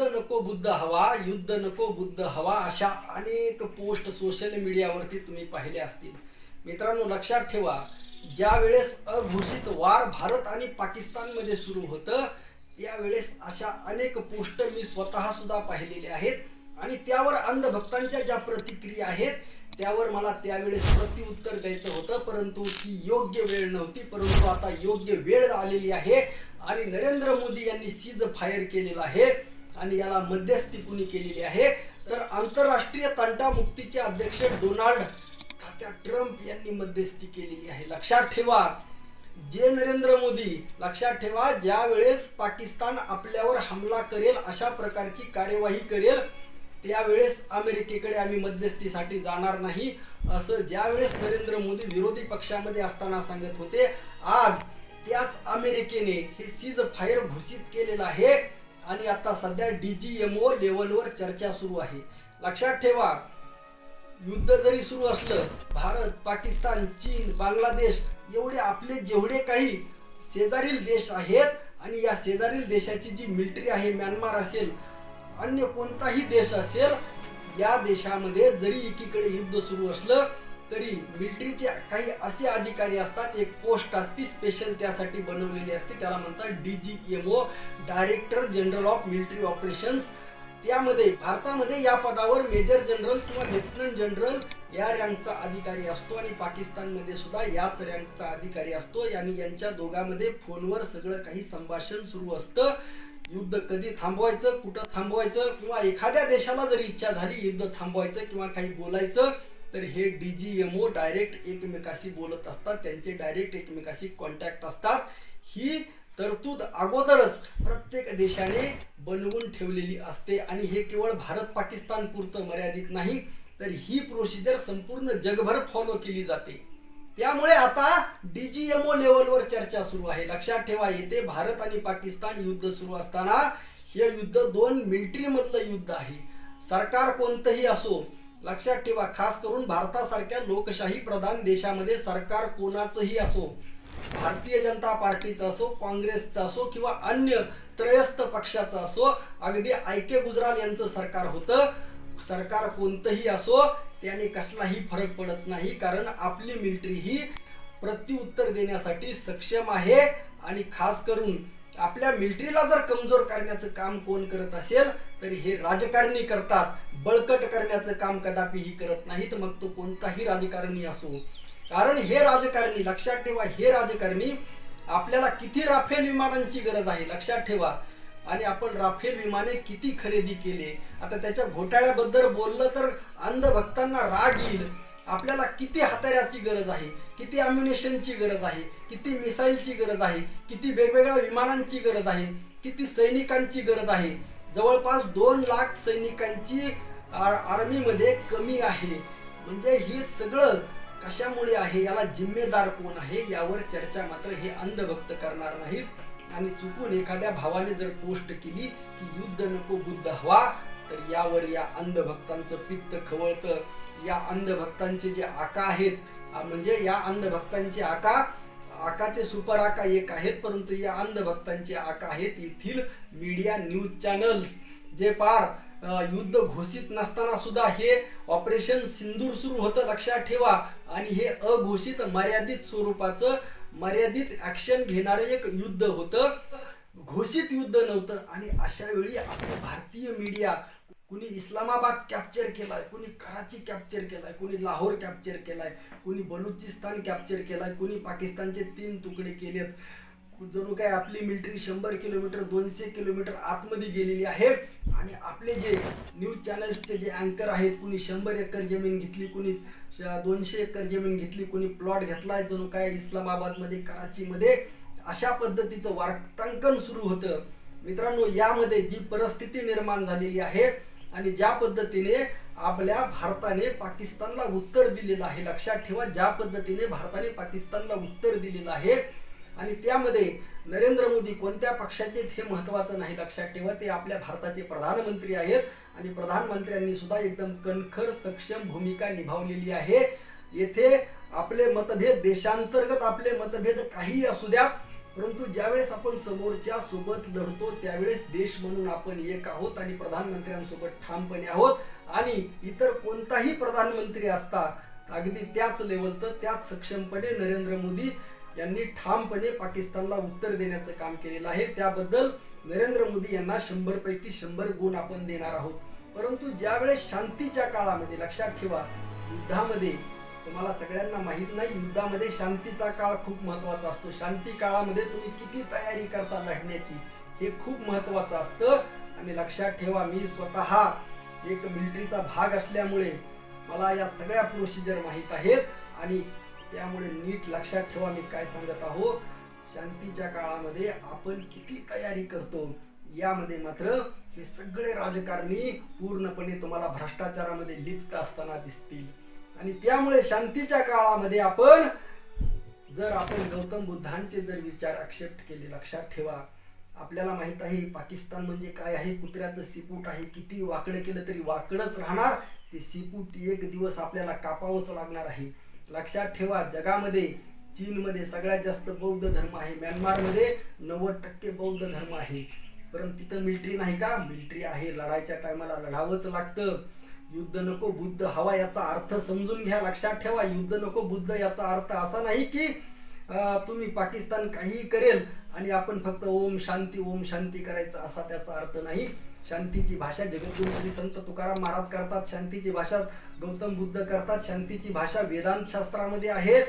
बुद्ध नको बुद्ध हवा युद्ध नको बुद्ध हवा अशा अनेक पोस्ट सोशल मीडियावरती तुम्ही पाहिले असतील. मित्रांनो लक्षात ठेवा ज्या वेळेस अघोषित वार भारत आणि पाकिस्तानमध्ये सुरू होतं त्यावेळेस अशा अनेक पोस्ट मी स्वतः सुद्धा पाहिलेल्या आहेत. आणि त्यावर अंधभक्तांच्या ज्या प्रतिक्रिया आहेत त्यावर मला त्यावेळेस प्रतिउत्तर द्यायचं होतं परंतु ती योग्य वेळ नव्हती परंतु आता योग्य वेळ आलेली आहे. आणि नरेंद्र मोदी यांनी सीज फायर केलेला आहे. आणि याला मध्यस्थी कुणी केलेली आहे? तर आंतरराष्ट्रीय तंटामुक्तीचे अध्यक्ष डोनाल्ड तात्या ट्रम्प यांनी मध्यस्थी केलेली आहे. लक्षात ठेवा जे नरेंद्र मोदी लक्षात ठेवा ज्या वेळेस पाकिस्तान आपल्यावर हमला करेल अशा प्रकारची कार्यवाही करेल त्यावेळेस अमेरिकेकडे आम्ही मध्यस्थीसाठी जाणार नाही असं ज्यावेळेस नरेंद्र मोदी विरोधी पक्षामध्ये असताना सांगत होते आज त्याच अमेरिकेने हे सीज फायर घोषित केलेलं आहे. आणि आता सध्या डी जी एम ओ लेवलवर चर्चा सुरू आहे. लक्षात ठेवा युद्ध जरी सुरू असलं भारत पाकिस्तान चीन बांगलादेश एवढे आपले जेवढे काही शेजारील देश आहेत आणि या शेजारील देशाची जी मिलिटरी आहे म्यानमार असेल अन्य कोणताही देश असेल या देशामध्ये जरी एकीकडे युद्ध सुरू असलं तरी मिलिटरीचे काही असे अधिकारी असतात एक पोस्ट असती स्पेशल त्यासाठी बनवलेली असते त्याला म्हणतात D G A O director general of military operations त्यामध्ये भारतामध्ये या पदावर मेजर जनरल किंवा लेफ्टनंट जनरल या रँकचा अधिकारी असतो आणि पाकिस्तानमध्ये सुद्धा याच रँकचा अधिकारी असतो. आणि यांच्या दोघांमध्ये फोनवर सगळं काही संभाषण सुरू असतं. युद्ध कधी थांबवायचं कुठं थांबवायचं किंवा एखाद्या देशाला जर इच्छा झाली युद्ध थांबवायचं किंवा काही बोलायचं तर हे D G M O direct एकमेकाशी बोलत असतात त्यांचे डायरेक्ट एकमेकाशी कॉन्टॅक्ट असतात. ही तरतूद अगोदरच प्रत्येक देशाने बनवून ठेवलेली असते आणि हे केवळ भारत पाकिस्तान पुरतं मर्यादित नाही तर ही प्रोसिजर संपूर्ण जगभर फॉलो केली जाते. त्यामुळे आता डीजीएमओ लेवलवर चर्चा सुरू आहे. लक्षात ठेवा येथे भारत आणि पाकिस्तान युद्ध सुरू असताना हे युद्ध दोन मिलिटरीमधलं युद्ध आहे. सरकार कोणतंही असो लक्षात ठेवा खास करून भारतासारख्या लोकशाही प्रधान देशामध्ये सरकार कोणाचंही असो भारतीय जनता पार्टीचा असो काँग्रेसचा असो किंवा अन्य त्रयस्थ पक्षाचा असो अगदी आय के गुजराल यांचं सरकार होतं. सरकार कोणतंही असो त्याने कसलाही फरक पडत नाही कारण आपली मिलिटरी ही प्रत्युत्तर देण्यासाठी सक्षम आहे. आणि खास करून आपल्या मिलिटरीला जर कमजोर करण्याचं काम कोण करत असेल तर हे राजकारणी करतात. बळकट करण्याचं काम कदापिही करत नाहीत मग तो कोणताही राजकारणी असो. कारण हे राजकारणी लक्षात ठेवा हे राजकारणी आपल्याला किती राफेल विमानांची गरज आहे लक्षात ठेवा. आणि आपण राफेल विमाने किती खरेदी केले? आता त्याच्या घोटाळ्याबद्दल बोललं तर अंधभक्तांना राग येईल. आपल्याला किती हाताऱ्याची गरज आहे किती अम्युनेशनची गरज आहे किती मिसाईलची गरज आहे किती वेगवेगळ्या विमानांची गरज आहे किती सैनिकांची गरज आहे. जवळपास दोन लाख सैनिकांची आर्मीमध्ये कमी आहे. म्हणजे हे सगळं कशामुळे आहे याला जिम्मेदार कोण आहे यावर चर्चा मात्र हे अंधभक्त करणार नाहीत. आणि चुकून एखाद्या भावाने जर पोस्ट केली की युद्ध नको बुद्ध हवा तर यावर या अंधभक्तांचं पित्त खवळतं. या अंधभक्तांचे जे आका आहेत म्हणजे या अंधभक्तांचे आका आकाचे सुपर आका एक आहेत परंतु या अंधभक्तांचे आका आहेत येथील मीडिया न्यूज चॅनल्स जे पार युद्ध घोषित नसताना सुद्धा हे ऑपरेशन सिंदूर सुरू होतं लक्षात ठेवा. आणि हे अघोषित मर्यादित स्वरूपाचं मर्यादित ॲक्शन घेणारं एक युद्ध होतं. घोषित युद्ध नव्हतं. आणि अशा वेळी आपलं भारतीय मीडिया कुणी इस्लामाबाद कॅप्चर केलाय कुणी कराची कॅप्चर केलाय कुणी लाहोर कॅप्चर केलाय कुणी बलुचिस्तान कॅप्चर केलाय कुणी पाकिस्तानचे तीन तुकडे केलेत. जणू काय आपली मिलिटरी शंभर किलोमीटर दोनशे किलोमीटर आतमध्ये गेलेली आहे. आणि आपले जे न्यूज चॅनल्सचे जे अँकर आहेत कुणी शंभर एकर जमीन घेतली कुणी श- दोनशे एकर जमीन घेतली कुणी प्लॉट घेतलाय जणू काय इस्लामाबादमध्ये कराचीमध्ये अशा पद्धतीचं वार्तांकन सुरू होतं. मित्रांनो यामध्ये जी परिस्थिती निर्माण झालेली आहे आणि ज्या पद्धतीने आपल्या भारताने पाकिस्तानला उत्तर दिलेलं आहे लक्षात ठेवा ज्या पद्धतीने भारताने पाकिस्तानला उत्तर दिलेलं आहे आणि त्यामध्ये नरेंद्र मोदी कोणत्या पक्षाचे हे महत्वाचं नाही लक्षात ठेवा ते आपल्या भारताचे प्रधानमंत्री आहेत आणि प्रधानमंत्र्यांनी सुद्धा एकदम कणखर सक्षम भूमिका निभावलेली आहे. येथे आपले मतभेद देशांतर्गत आपले मतभेद काही असू द्या परंतु ज्यावेळेस आपण समोरच्या सोबत लढतो त्यावेळेस देश म्हणून आपण एक आहोत आणि प्रधानमंत्र्यांसोबत ठामपणे आहोत. आणि इतर कोणताही प्रधानमंत्री असता अगदी त्याच लेवलचं त्याच सक्षमपणे नरेंद्र मोदी यांनी ठामपणे पाकिस्तानला उत्तर देण्याचं काम केलेलं आहे. त्याबद्दल नरेंद्र मोदी यांना शंभर पैकी शंभर गुण आपण देणार आहोत. परंतु ज्यावेळेस शांतीच्या काळामध्ये लक्षात ठेवा युद्धामध्ये तुम्हाला सगळ्यांना माहीत नाही युद्धामध्ये शांतीचा काळ खूप महत्त्वाचा असतो. शांती काळामध्ये तुम्ही किती तयारी करता लढण्याची हे खूप महत्वाचं असतं. आणि लक्षात ठेवा मी स्वतः एक मिलिटरीचा भाग असल्यामुळे मला या सगळ्या प्रोसिजर माहीत आहेत. आणि त्यामुळे नीट लक्षात ठेवा मी काय सांगत आहो. शांतीच्या काळामध्ये आपण किती तयारी करतो यामध्ये मात्र हे सगळे राजकारणी पूर्णपणे तुम्हाला भ्रष्टाचारामध्ये लिप्त असताना दिसतील. आणि त्यामुळे शांतीच्या काळामध्ये आपण जर आपण गौतम बुद्धांचे जर विचार ॲक्सेप्ट केले लक्षात ठेवा. आपल्याला माहीत आहे पाकिस्तान म्हणजे काय आहे कुत्र्याचं सिपूट आहे किती वाकडं केलं तरी वाकडंच राहणार. ते सिपूट एक दिवस आपल्याला कापावंच लागणार आहे. लक्षात ठेवा जगामध्ये चीनमध्ये सगळ्यात जास्त बौद्ध धर्म आहे. म्यानमारमध्ये नव्वद टक्के बौद्ध धर्म आहे. परंतु तिथं मिलिटरी नाही का? मिलिटरी आहे. लढायच्या टायमाला लढावंच लागतं. युद्ध नको बुद्ध हवा याचा अर्थ समजून घ्या लक्षात ठेवा. युद्ध नको बुद्ध याचा अर्थ असा नाही की तुम्ही पाकिस्तान काहीही करेल आणि आपण फक्त ओम शांती ओम शांती करायचं असा त्याचा अर्थ नाही. शांतीची भाषा जगद्गुरु श्री संत तुकाराम महाराज करतात शांतीची भाषा गौतम बुद्ध करतात शांतीची भाषा वेदांत शास्त्रामध्ये आहे.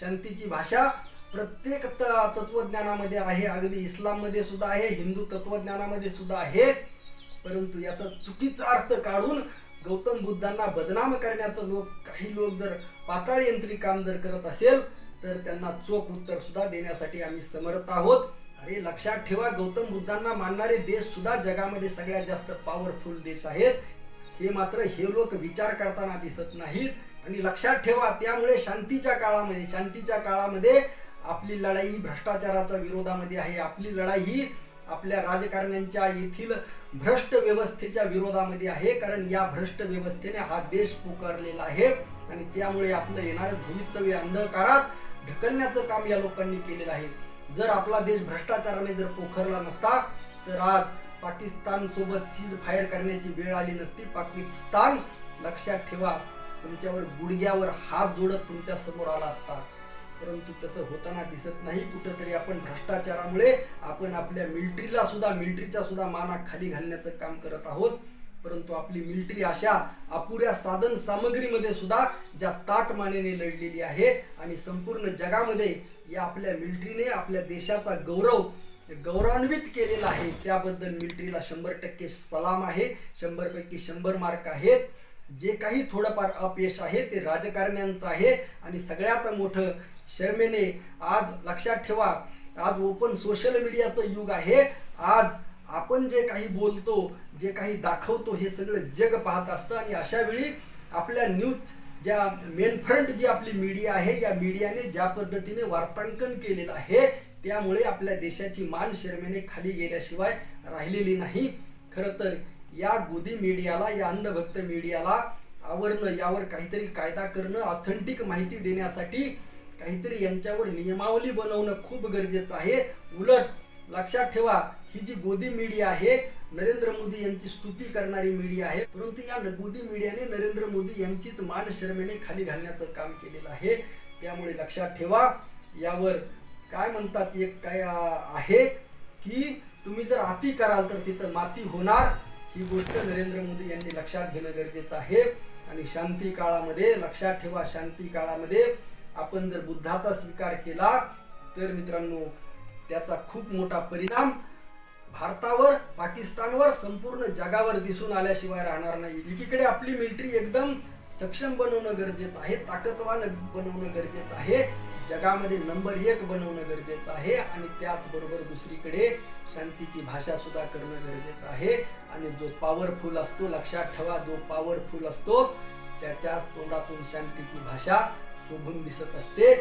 शांतीची भाषा प्रत्येक त- तत्वज्ञानामध्ये आहे अगदी इस्लाममध्ये सुद्धा आहे हिंदू तत्वज्ञानामध्ये सुद्धा आहे. परंतु याचा चुकीचा अर्थ काढून गौतम बुद्धांना बदनाम करण्याचं लोक काही लोक जर पाताळ यंत्री काम जर करत असेल तर त्यांना चोख उत्तर सुद्धा देण्यासाठी आम्ही समर्थ आहोत. अरे लक्षात ठेवा गौतम बुद्धांना मानणारे देश सुद्धा जगामध्ये सगळ्यात जास्त पॉवरफुल देश आहेत. हे मात्र हे लोक विचार करताना दिसत नाहीत. आणि लक्षात ठेवा त्यामुळे शांतीच्या काळामध्ये शांतीच्या काळामध्ये आपली लढाई ही भ्रष्टाचाराच्या विरोधामध्ये आहे. आपली लढाई ही आपल्या राजकारण्यांच्या येथील भ्रष्ट व्यवस्थेच्या विरोधामध्ये आहे कारण या भ्रष्ट व्यवस्थेने हा देश पुकारलेला आहे. आणि त्यामुळे आपलं येणारं भवितव्य अंधकारात ढकलण्याचं काम या लोकांनी केलेलं आहे. जर आपला देश भ्रष्टाचाराने जर पोखरला नसता तर आज पाकिस्तान सोबत सीज फायर करण्याची वेळ आली नसती. पाकिस्तान लक्षात ठेवा तुमच्यावर गुडघ्यावर हात जोडत तुमच्यासमोर आला असता. परंतु तसं होताना दिसत नाही. कुठंतरी आपण भ्रष्टाचारामुळे आपण आपल्या मिलिटरीला सुद्धा मिलिटरीच्या सुद्धा माना खाली घालण्याचं काम करत आहोत. परंतु आपली मिलिटरी अशा अपुऱ्या साधन सामग्रीमध्ये सुद्धा ज्या ताट मानेने लढलेली आहे आणि संपूर्ण जगामध्ये या आपल्या मिलिटरीने आपल्या देशाचा गौरव गौरवान्वित केलेला आहे. त्याबद्दल मिलिटरीला शंभर टक्के सलाम आहे. शंभर पैकी शंभर मार्क आहेत. जे काही थोडंफार अपयश आहे ते राजकारण्यांचं आहे आणि सगळ्यात मोठं शर्मेने आज लक्षात ठेवा आज ओपन सोशल मीडियाचं युग आहे. आज आपण जे काही बोलतो जे काही दाखवतो हे सगळं जग पाहत असतं आणि अशा वेळी आपल्या न्यूज ज्या मेन फ्रंट जी आपली मीडिया आहे या मीडियाने ज्या पद्धतीने वार्तांकन केलेलं आहे त्यामुळे आपल्या देशाची मान शर्मेने खाली गेल्याशिवाय राहिलेली नाही. खरं तर या गोदी मीडियाला या अंधभक्त मीडियाला आवरणं यावर काहीतरी कायदा करणं ऑथेंटिक माहिती देण्यासाठी काहीतरी यांच्यावर नियमावली बनवणं खूप गरजेचं आहे. उलट लक्षात ठेवा ही जी गोदी मीडिया आहे नरेंद्र मोदी यांची स्तुती करणारी मीडिया आहे. परंतु या गोदी मीडियाने नरेंद्र मोदी यांचीच मान शर्मेने खाली घालण्याचं काम केलेलं आहे. त्यामुळे लक्षात ठेवा यावर काय म्हणतात एक काय आहे की तुम्ही जर अति कराल तर तिथं माती होणार. ही गोष्ट नरेंद्र मोदी यांनी लक्षात घेणं गरजेचं आहे. आणि शांती काळामध्ये लक्षात ठेवा शांती काळामध्ये आपण जर बुद्धाचा स्वीकार केला तर मित्रांनो त्याचा खूप मोठा परिणाम भारतावर पाकिस्तानवर संपूर्ण जगावर दिसून आल्याशिवाय राहणार नाही. एकीकडे आपली मिलिटरी एकदम सक्षम बनवणं गरजेचं आहे ताकदवान बनवणं गरजेचं आहे जगामध्ये नंबर एक बनवणं गरजेचं आहे आणि त्याचबरोबर दुसरीकडे शांतीची भाषा सुद्धा करणं गरजेचं आहे. आणि जो पॉवरफुल असतो लक्षात ठेवा जो पॉवरफुल असतो त्याच्याच तोंडातून शांतीची भाषा शोभून दिसत असते.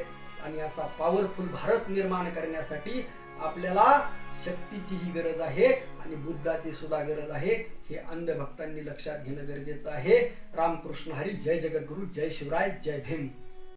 आणि असा पॉवरफुल भारत निर्माण करण्यासाठी आपल्याला शक्तीचीही गरज आहे आणि बुद्धाची सुद्धा गरज आहे. हे अंधभक्तांनी लक्षात घेणं गरजेचं आहे. रामकृष्ण हरी जय जगद्गुरु जय शिवराय जय भीम.